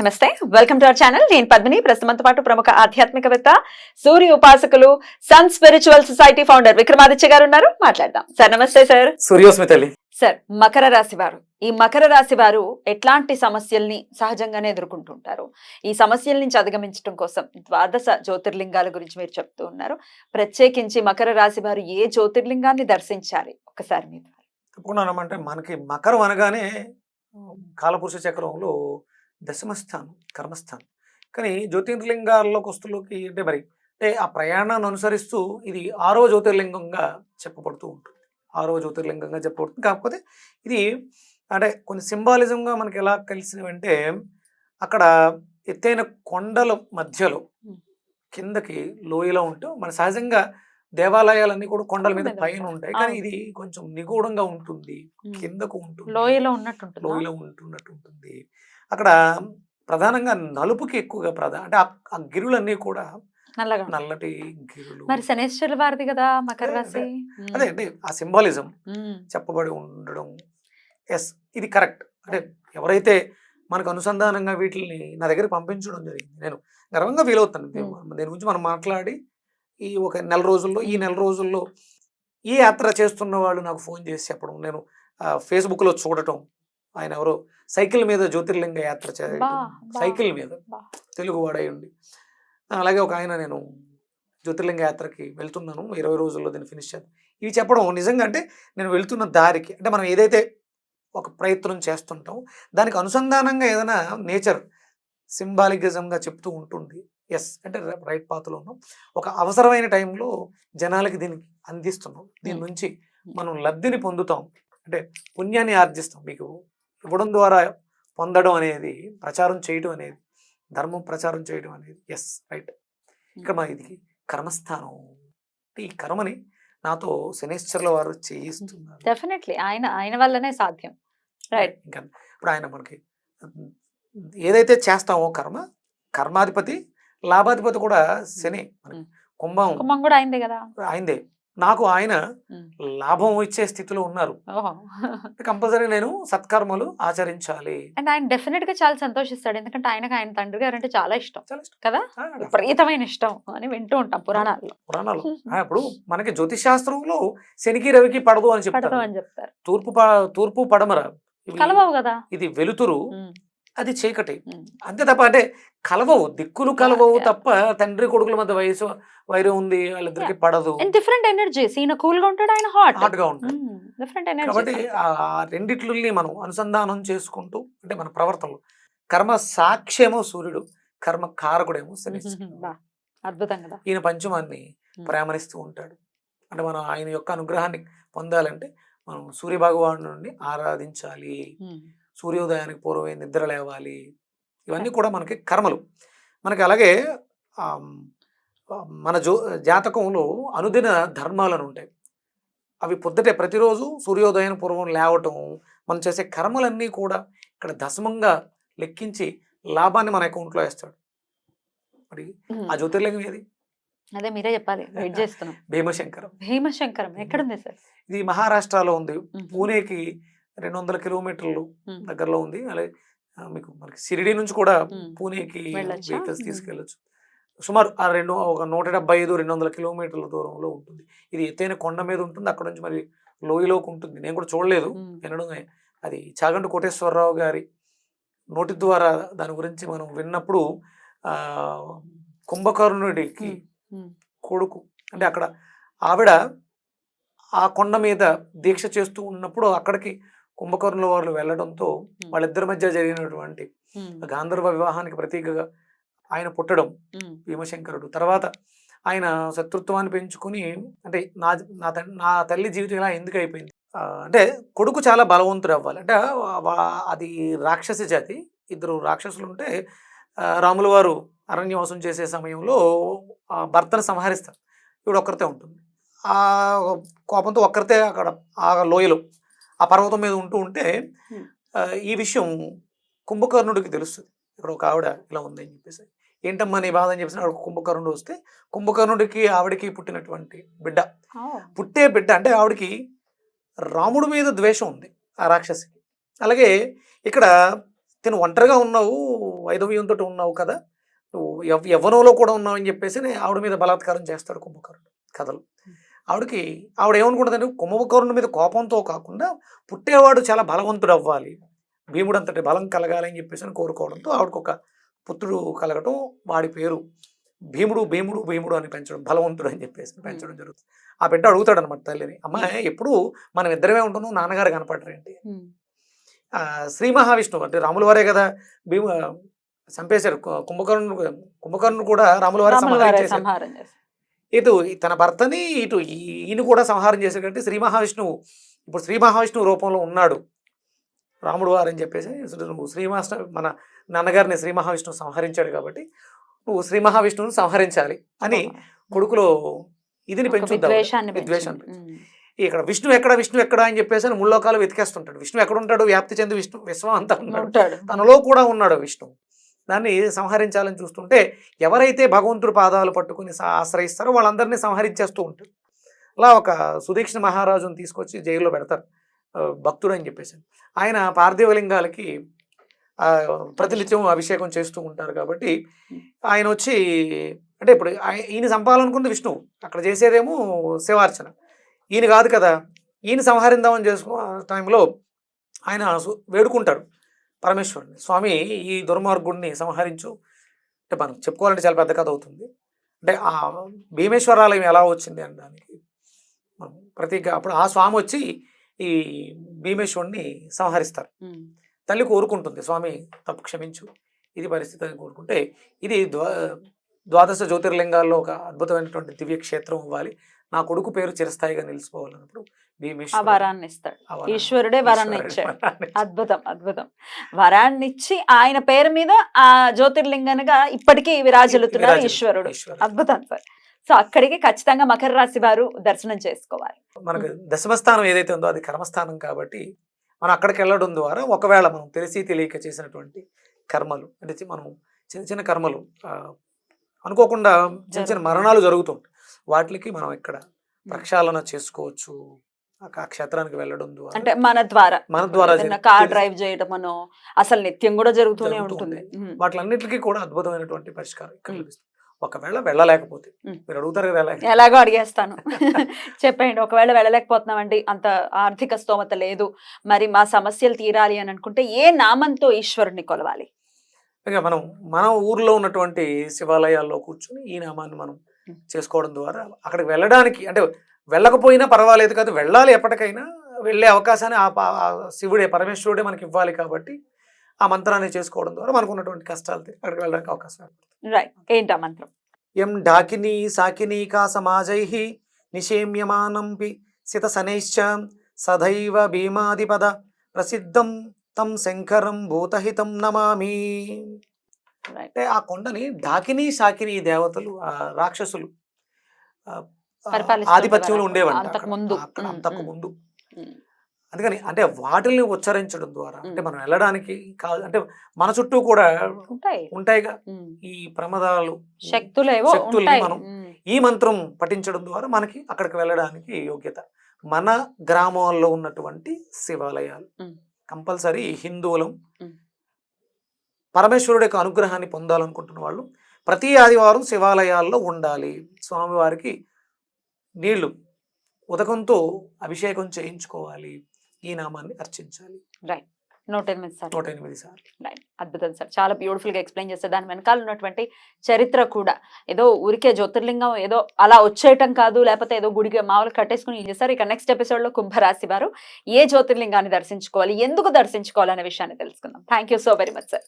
నమస్తే. Welcome to our channel నేను పద్మిని. ప్రస్తుతంతో పాటు ప్రముఖ ఆధ్యాత్మికవేత్త సూర్య ఉపాసకులు sun spiritual society founder Vikramaditya garu ఉన్నారు. మాట్లాడదాం. సార్ నమస్తే సార్ సూర్యోస్మి తల్లి సార్ మకర రాశి వారు. ఈ మకర రాశి వారు ఎట్లాంటి సమస్యల్ని సహజంగానే ఎదుర్కొంటుంటారు? ఈ సమస్యల నుంచి అధిగమించడం కోసం ద్వాదశ జ్యోతిర్లింగాల గురించి మీరు చెప్తూ ఉన్నారు. ప్రత్యేకించి మకర రాశి వారు ఏ జ్యోతిర్లింగాన్ని దర్శించాలి? ఒకసారి మీరు తప్పకుండా అంటే మనకి మకరం అనగానే కాలపురుష చక్రంలో దశమస్థానం కర్మస్థానం. కానీ జ్యోతిర్లింగాల్లోకి వస్తులోకి అంటే మరి అంటే ఆ ప్రయాణాన్ని అనుసరిస్తూ ఇది ఆరో జ్యోతిర్లింగంగా చెప్పబడుతూ ఉంటుంది. ఆరో జ్యోతిర్లింగంగా చెప్పబడుతుంది. కాకపోతే ఇది అంటే కొన్ని సింబాలిజంగా మనకి ఎలా కలిసినవంటే అక్కడ ఎత్తైన కొండల మధ్యలో. కిందకి లోయలో ఉంటూ మన సహజంగా దేవాలయాలన్నీ కూడా కొండల మీద పైన ఉంటాయి. కానీ. ఇది కొంచెం నిగూఢంగా ఉంటుంది. కిందకు ఉంటుంది. లోయలో ఉన్నట్టుంటుంది? లోయలో ఉంటున్నట్టు ఉంటుంది అక్కడ ప్రధానంగా నలుపుకి ఎక్కువగా ప్రధాన అంటే ఆ- గిరులన్నీ కూడా నల్లగా. నల్లటి గిరులు. మరి శనేశ్వరుల వారిది కదా మకర అదే, రాశి. అదే. అంటే ఆ సింబాలిజం. చెప్పబడి ఉండడం. ఎస్ ఇది కరెక్ట్. అంటే ఎవరైతే మనకు అనుసంధానంగా వీటిని నా దగ్గర పంపించడం జరిగింది నేను గర్వంగా ఫీల్ అవుతాను దీని గురించి మనం మాట్లాడి ఈ ఒక నెల రోజుల్లో ఈ నెల రోజుల్లో ఈ యాత్ర చేస్తున్న వాళ్ళు నాకు ఫోన్ చేసి చెప్పడం నేను ఫేస్బుక్లో చూడటం ఆయన ఎవరో సైకిల్ మీద జ్యోతిర్లింగ యాత్ర బా. సైకిల్ మీద బా. తెలుగు వాడై ఉండి అలాగే ఒక ఆయన నేను జ్యోతిర్లింగ యాత్రకి వెళ్తున్నాను. ఇరవై రోజుల్లో దీన్ని ఫినిష్ చేద్దాం. ఇవి చెప్పడం నిజంగా అంటే నేను వెళ్తున్న దారికి అంటే మనం ఏదైతే ఒక ప్రయత్నం చేస్తుంటాం దానికి అనుసంధానంగా ఏదైనా నేచర్ సింబాలికిజంగా చెప్తూ ఉంటుంది ఎస్ అంటే రైట్ పాత్రలో ఉన్నాం ఒక అవసరమైన టైంలో జనాలకి దీనికి అందిస్తున్నాం. దీని. నుంచి మనం లబ్ధిని పొందుతాం. అంటే పుణ్యాన్ని ఆర్జిస్తాం. మీకు ఇవ్వడం ద్వారా పొందడం అనేది ప్రచారం చేయడం అనేది ధర్మం ప్రచారం చేయడం అనేది ఎస్ రైట్ ఇక్కడ మన ఇది కర్మస్థానం. అంటే ఈ కర్మని నాతో శనేశ్వరుల వారు చేయిస్తున్నారు. డెఫినెట్లీ ఆయన ఆయన వల్లనే సాధ్యం. రైట్ ఇంకా ఇప్పుడు ఆయన మనకి ఏదైతే చేస్తామో కర్మ కర్మాధిపతి లాభాధిపతి కూడా శని. కుంభం కుమ్మం కూడా అయింది కదా? ఆయనదే నాకు ఆయన. లాభం ఇచ్చే స్థితిలో ఉన్నారు. కంపల్సరీ నేను సత్కర్మలు ఆచరించాలి. అండ్ ఆయన డెఫినెట్గా చాలా సంతోషిస్తాడు. ఎందుకంటే ఆయనకు ఆయన తండ్రి గారు అంటే చాలా ఇష్టం. కదా? విపరీతమైన ఇష్టం అని వింటూ ఉంటాం పురాణాల్లో. పురాణాలు ఆ, ఇప్పుడు మనకి జ్యోతిష్ శాస్త్రంలో శనికి రవికి పడదు అని చెప్తారు. అని చెప్తారు. తూర్పు తూర్పు పడమర కలవవు కదా? ఇది వెలుతురు. అది చీకటి. అంతే తప్ప అంటే కలవవు దిక్కులు కలవవు. తప్ప తండ్రి కొడుకుల మధ్య వయసు వైరం ఉంది వాళ్ళిద్దరికి పడదు. డిఫరెంట్ ఎనర్జీస్ ఈయన కూల్గా ఉంటాడు ఆయన హాట్ హాట్గా డిఫరెంట్ కాబట్టి ఎనర్జీ ఆ ఆ రెండిట్లని మనం అనుసంధానం చేసుకుంటూ అంటే మన ప్రవర్తనలు. కర్మ సాక్ష్యమో సూర్యుడు కర్మ కారకుడేమో శనిశ్చరుడు. అద్భుతం కదా. ఈయన పంచమాన్ని Hmm. ప్రేమనిస్తూ ఉంటాడు. అంటే మనం ఆయన యొక్క అనుగ్రహాన్ని పొందాలంటే మనం సూర్య భగవాను నుండి ఆరాధించాలి. ఉమ్, సూర్యోదయానికి పూర్వమే నిద్ర లేవాలి. ఇవన్నీ కూడా మనకి కర్మలు. మనకి అలాగే మన జో జాతకంలో అనుదిన ధర్మాలను ఉంటాయి. అవి పొద్దుటే ప్రతిరోజు సూర్యోదయం పూర్వం లేవటం మనం చేసే కర్మలన్నీ కూడా ఇక్కడ దశమంగా లెక్కించి లాభాన్ని మన అకౌంట్లో వేస్తాడు. మరి. ఆ జ్యోతిర్లింగం ఏది? అదే మీరే చెప్పాలి. వెయిట్ చేస్తున్నాం. భీమశంకరం. భీమశంకరం. ఎక్కడుంది సార్? ఇది మహారాష్ట్రలో ఉంది. పూణేకి రెండు వందల కిలోమీటర్లు దగ్గరలో ఉంది. అలాగే మీకు మనకి షిరిడి నుంచి కూడా. పూణేకి? వెహికల్స్. తీసుకెళ్ళచ్చు. సుమారు ఆ రెండు ఒక నూట డెబ్బై ఐదు రెండు వందల కిలోమీటర్ల దూరంలో ఉంటుంది. ఇది ఎత్తైన కొండ మీద ఉంటుంది. అక్కడ నుంచి మరి లోయలోకి ఉంటుంది. నేను కూడా చూడలేదు. వినడమే అది చాగంటి కోటేశ్వరరావు గారి నోటి ద్వారా దాని గురించి మనం విన్నప్పుడు ఆ కుంభకర్ణుడికి కొడుకు అంటే అక్కడ ఆవిడ ఆ కొండ మీద దీక్ష చేస్తూ ఉన్నప్పుడు అక్కడికి కుంభకర్ణుల వాళ్ళు వెళ్ళడంతో వాళ్ళిద్దరి మధ్య జరిగినటువంటి గాంధర్వ వివాహానికి ప్రతీకగా ఆయన పుట్టడం భీమశంకరుడు. తర్వాత ఆయన శత్రుత్వాన్ని పెంచుకుని అంటే నా నా తల్లి నా తల్లి జీవితం ఇలా ఎందుకు అయిపోయింది? అంటే కొడుకు చాలా బలవంతుడు అవ్వాలి. అంటే అది రాక్షసి జాతి. ఇద్దరు రాక్షసులు ఉంటే రాముల వారు అరణ్యవాసం చేసే సమయంలో భర్తను సంహరిస్తారు. ఇప్పుడు ఒక్కరితే ఉంటుంది. ఆ కోపంతో ఒక్కరితే అక్కడ ఆ లోయలో ఆ పర్వతం మీద ఉంటూ ఉంటే ఈ విషయం కుంభకర్ణుడికి తెలుస్తుంది. ఇక్కడ ఒక ఆవిడ ఇలా ఉందని చెప్పేసి. ఏంటమ్మా నీ బాధ? అని చెప్పేసి ఆవిడ కుంభకర్ణుడు వస్తే కుంభకర్ణుడికి ఆవిడకి పుట్టినటువంటి బిడ్డ. పుట్టే బిడ్డ అంటే ఆవిడకి రాముడి మీద ద్వేషం ఉంది ఆ రాక్షసికి. అలాగే ఇక్కడ తిను ఒంటరిగా ఉన్నావు వైధవ్యంతో ఉన్నావు కదా నువ్వు యవ్ యవ్వనంలో కూడా ఉన్నావు అని చెప్పేసి ఆవిడ మీద బలాత్కారం చేస్తాడు కుంభకర్ణుడు కథలు. ఆవిడకి ఆవిడ ఏమనుకుంటుందంటే కుంభకర్ణుడి మీద కోపంతో కాకుండా పుట్టేవాడు చాలా బలవంతుడు అవ్వాలి భీముడు అంతటి బలం కలగాలి అని చెప్పేసి అని కోరుకోవడంతో ఆవిడకు ఒక పుత్రుడు కలగటం వాడి పేరు. భీముడు భీముడు భీముడు అని పెంచడం బలవంతుడు అని చెప్పేసి పెంచడం జరుగుతుంది. ఆ బిడ్డ అడుగుతాడు అనమాట తల్లిని అమ్మాయి ఎప్పుడు మనం ఇద్దరమే ఉంటున్నాం నాన్నగారు కనపడరేంటి ఆ, శ్రీ మహావిష్ణువు అంటే రాముల వారే కదా భీము చంపేశారు. కుంభకర్ణుడు కుంభకర్ణుడు కూడా రాముల వారే సంహారం చేశారు. ఇటు తన భర్తని ఇటు ఈయన కూడా సంహారం అంటే శ్రీ మహావిష్ణువు ఇప్పుడు శ్రీ మహావిష్ణువు రూపంలో ఉన్నాడు. రాముడు వారు అని చెప్పేసి నువ్వు శ్రీ మన నాన్నగారిని శ్రీ మహావిష్ణువు సంహరించాడు కాబట్టి నువ్వు శ్రీ మహావిష్ణువుని సంహరించాలి అని కొడుకులో ఇదిని పెంచుద్దాం విద్వేషాన్ని. ఇక్కడ విష్ణు ఎక్కడ విష్ణు ఎక్కడ అని చెప్పేసి ముల్లోకాలు వెతికేస్తుంటాడు. విష్ణు ఎక్కడ ఉంటాడు వ్యాప్తి చెంది విష్ణు విశ్వం అంతా. ఉన్నాడు. ఉంటాడు. తనలో కూడా ఉన్నాడు విష్ణు దాన్ని సంహరించాలని చూస్తుంటే ఎవరైతే భగవంతుడి పాదాలు పట్టుకుని ఆశ్రయిస్తారో వాళ్ళందరినీ సంహరించేస్తూ ఉంటారు. అలా ఒక సుదీక్షణ మహారాజుని తీసుకొచ్చి జైల్లో పెడతారు. భక్తుడు అని చెప్పేసి. ఆయన పార్థివలింగాలకి ప్రతినిత్యం అభిషేకం చేస్తూ ఉంటారు కాబట్టి ఆయన వచ్చి అంటే ఇప్పుడు ఈయన చంపాలనుకుంది విష్ణువు. అక్కడ చేసేదేమో శివార్చన. ఈయన కాదు కదా. ఈయన సంహరిందామని చేసుకో టైంలో ఆయన వేడుకుంటాడు వేడుకుంటాడు పరమేశ్వరుని. స్వామి ఈ దుర్మార్గుడిని సంహరించు. అంటే మనం చెప్పుకోవాలంటే చాలా పెద్ద కథ అవుతుంది. అంటే ఆ భీమేశ్వరాలయం ఎలా వచ్చింది అనడానికి మనం ప్రతి అప్పుడు ఆ స్వామి వచ్చి ఈ భీమేశ్వరుని సంహరిస్తారు. తల్లి కోరుకుంటుంది స్వామి తప్పు క్షమించు. ఇది పరిస్థితి అని కోరుకుంటే ఇది ద్వా ద్వాదశ జ్యోతిర్లింగాల్లో ఒక అద్భుతమైనటువంటి దివ్య క్షేత్రం అవ్వాలి నా కొడుకు పేరు చిరస్థాయిగా నిలిచిపోవాలన్నప్పుడు వరాన్ని ఇస్తాడు ఈశ్వరుడే వరాన్ని ఇచ్చాడు. అద్భుతం అద్భుతం. వరాన్ని ఇచ్చి ఆయన పేరు మీద ఆ జ్యోతిర్లింగనగా ఇప్పటికీ విరాజిల్లుతున్నారు విరాజిల్లు- ఈశ్వరుడు. అద్భుతం సార్. సో అక్కడికి ఖచ్చితంగా మకర రాశి వారు దర్శనం చేసుకోవాలి. మనకు దశమస్థానం ఏదైతే ఉందో అది కర్మస్థానం కాబట్టి మనం అక్కడికి వెళ్ళడం ద్వారా ఒకవేళ మనం తెలిసి తెలియక చేసినటువంటి కర్మలు అంటే మనం చిన్న చిన్న కర్మలు అనుకోకుండా చిన్న చిన్న. మరణాలు జరుగుతుంటాయి. వాటికి మనం ఇక్కడ ప్రక్షాళన చేసుకోవచ్చు. ఆ క్షేత్రానికి వెళ్ళడం ద్వారా. అంటే మన ద్వారా. మన ద్వారా కార్ డ్రైవ్ చేయడమనో అసలు నిత్యం కూడా జరుగుతూనే జరుగుతూ ఉంటుంది. వాటిలన్నిటికీ కూడా అద్భుతమైనటువంటి పరిష్కారం ఇక్కడ. లభిస్తుంది. ఒకవేళ వెళ్ళలేకపోతే. మీరు అడుగుతారు కదా ఎలా ఎలాగో అడిగేస్తాను. చెప్పండి ఒకవేళ వెళ్ళలేకపోతున్నామండి అంత ఆర్థిక స్తోమత లేదు మరి మా సమస్యలు తీరాలి అని అనుకుంటే ఏ నామంతో ఈశ్వరుని కొలవాలి? ఇక మనం మన ఊర్లో ఉన్నటువంటి శివాలయాల్లో కూర్చుని ఈ నామాన్ని మనం. చేసుకోవడం ద్వారా అక్కడికి వెళ్ళడానికి అంటే వెళ్ళకపోయినా పర్వాలేదు కాదు వెళ్ళాలి ఎప్పటికైనా వెళ్ళే అవకాశాన్ని ఆ ప- శివుడే పరమేశ్వరుడే మనకి ఇవ్వాలి కాబట్టి ఆ మంత్రాన్ని చేసుకోవడం ద్వారా మనకు ఉన్నటువంటి కష్టాలు అక్కడికి వెళ్ళడానికి అవకాశం. రైట్ ఏంటా మంత్రం? ఎం డాకినీ సాకినీకా సమాజై నిషేమ్యమానంపి సిత శనైశ్చ సదైవ భీమాదిపద ప్రసిద్ధం తం శంకరం భూతహితం నమామి. అంటే ఆ కొండని డాకిని శాకిని దేవతలు ఆ రాక్షసులు ఆధిపత్యంలో ఉండేవంట అంతకు. ముందు. అందుకని అంటే వాటిల్ని ఉచ్చరించడం ద్వారా అంటే. మనం వెళ్ళడానికి కాదు అంటే మన చుట్టూ కూడా ఉంటాయి ఉంటాయిగా. ఈ ప్రమాదాలు శక్తుల్ని మనం. ఈ మంత్రం పఠించడం ద్వారా మనకి అక్కడికి వెళ్ళడానికి యోగ్యత మన గ్రామాల్లో ఉన్నటువంటి శివాలయాలు. కంపల్సరీ హిందువులం. పరమేశ్వరుడి యొక్క అనుగ్రహాన్ని పొందాలనుకుంటున్న వాళ్ళు ప్రతి ఆదివారం శివాలయాల్లో ఉండాలి. స్వామివారికి నీళ్ళు ఉదకంతో అభిషేకం చేయించుకోవాలి. ఈ నామాన్ని అర్చించాలి. రైట్ నూట ఎనిమిది సార్లు. నూట ఎనిమిది సార్లు. రైట్ అద్భుతం సార్. చాలా బ్యూటిఫుల్గా ఎక్స్ప్లెయిన్ చేస్తారు దాని వెనకాల ఉన్నటువంటి చరిత్ర కూడా. ఏదో ఊరికే జ్యోతిర్లింగం ఏదో అలా వచ్చేయటం కాదు లేకపోతే ఏదో గుడికి మామూలు కట్టేసుకుని ఏం చేస్తారు? ఇక నెక్స్ట్ ఎపిసోడ్లో కుంభరాశి వారు ఏ జ్యోతిర్లింగాన్ని దర్శించుకోవాలి? ఎందుకు దర్శించుకోవాలి అనే విషయాన్ని తెలుసుకుందాం. Thank you so very much sir